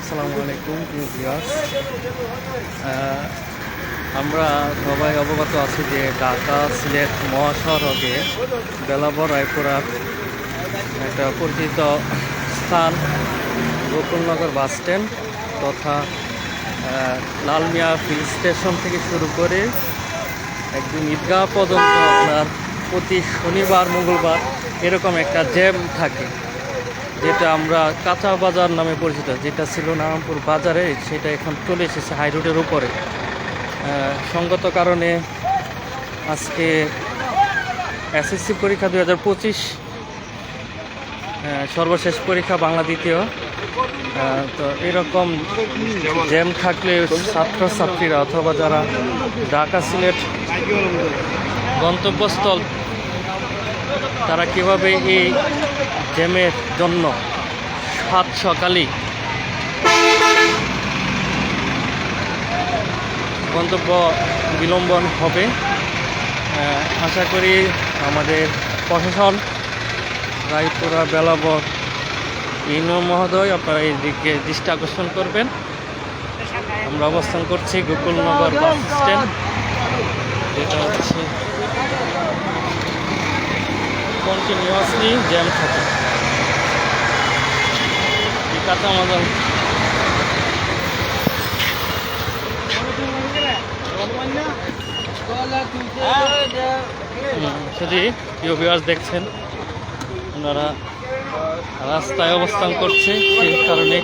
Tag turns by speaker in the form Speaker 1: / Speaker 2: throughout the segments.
Speaker 1: আসসালামু আলাইকুম ভিউয়ার্স আমরা সবাই অবগত আছি যে ঢাকা সিলেট মহাসড়কে বেলাবর রায়পুরার একটা পরিচিত স্থান, গোকুলনগর বাস স্ট্যান্ড তথা লালমিয়া ফিল স্টেশন থেকে শুরু করে একদম ঈদগাহ পর্যন্ত আপনার প্রতি শনিবার, মঙ্গলবার এরকম একটা জ্যাম থাকে। যেটা আমরা কাঁচা বাজার নামে পরিচিত, যেটা ছিল নারায়ণপুর বাজারে, সেটা এখন চলে এসেছে হাই রোডের উপরে। সঙ্গত কারণে আজকে এসএসসি পরীক্ষা দুই হাজার পঁচিশ সর্বশেষ পরীক্ষা বাংলা দ্বিতীয়। তো এরকম জ্যাম থাকলে ছাত্রছাত্রীরা অথবা যারা ঢাকা সিলেট গন্তব্যস্থল, তারা কীভাবে এই জ্যামের জন্য সাত সকালেই গন্তব্য বিলম্বন হবে। আশা করি আমাদের প্রশাসন, রায়পুরা বেলাবর ইউনিয়ন মহোদয়, আপনারা এই দিকে দৃষ্টি আকর্ষণ করবেন। আমরা অবস্থান করছি গোকুলনগর বাস স্ট্যান্ড। যেটা হচ্ছে কন্টিনিউয়াসলি জ্যাম থাকে এই কাঁচামাল শুধু প্রিয় ভিউয়ার্স দেখছেন। ওনারা রাস্তায় অবস্থান করছে, সেই কারণে।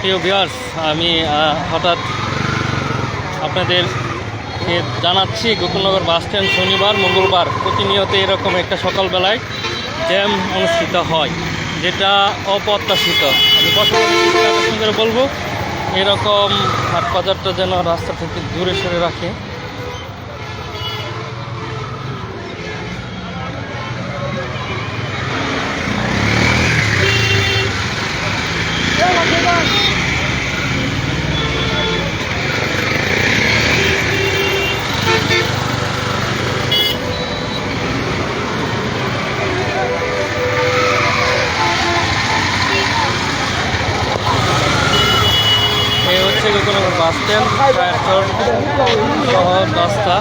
Speaker 1: প্রিয় ভিউয়ার্স আমি হঠাৎ আপনাদের জানাচ্ছি, গোকুলনগর বাস স্ট্যান্ড শনিবার, মঙ্গলবার প্রতিনিয়ত এরকম একটা সকালবেলায় জ্যাম অনুষ্ঠিত হয়, যেটা অপ্রত্যাশিত। আমি করে বলব, এরকম হাট বাজারটা যেন রাস্তা থেকে দূরে সরে রাখে। গোকুলনগর বাস স্ট্যান্ড শহর রাস্তা